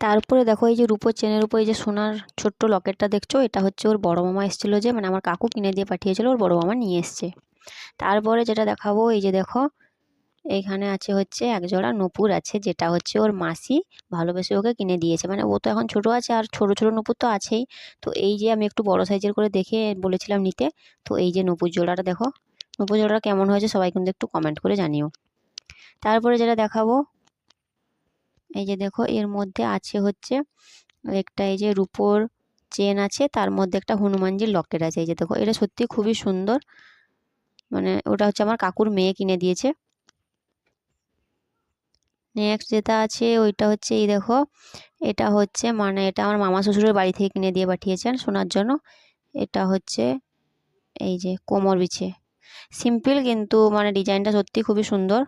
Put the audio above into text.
তারপরে দেখো এই যে রূপোর চেনের উপর এই যে সোনার ছোট্ট লকেটটা দেখছ, এটা হচ্ছে ওর বড় মামা এসেছিল যে মানে আমার কাকু কিনে দিয়ে পাঠিয়েছিল, ওর বড় মামা নিয়ে এসছে। তারপরে যেটা দেখাবো, এই যে দেখো, এইখানে আছে হচ্ছে এক জোড়া নূপুর আছে, যেটা হচ্ছে ওর মাসি ভালোবেসে ওকে কিনে দিয়েছে। মানে ও তো এখন ছোট আছে, আর ছোট ছোট নূপুর তো আছেই। তো এই যে আমি একটু বড় সাইজের করে দেখে বলেছিলাম নিতে, তো এই যে নূপুর জোড়াটা দেখো, নূপুর জোড়াটা কেমন হয়েছে সবাই কিন্তু একটু কমেন্ট করে জানিও। তারপরে যেটা দেখাবো এই যে দেখো, এর মধ্যে আছে হচ্ছে একটা এই যে রূপোর চেন আছে, তার মধ্যে একটা হনুমানজির লকেট আছে। এই যে দেখো, এটা সত্যি খুবই সুন্দর। মানে ওটা হচ্ছে আমার কাকুর মেয়ে কিনে দিয়েছে। নেক্সট যেটা আছে, ওইটা হচ্ছে এই দেখো, এটা হচ্ছে মানে এটা আমার মামা শ্বশুরের বাড়ি থেকে কিনে দিয়ে পাঠিয়েছেন শোনার জন্য। এটা হচ্ছে এই যে কোমর বিছে। সিম্পল কিন্তু মানে ডিজাইনটা সত্যি খুবই সুন্দর।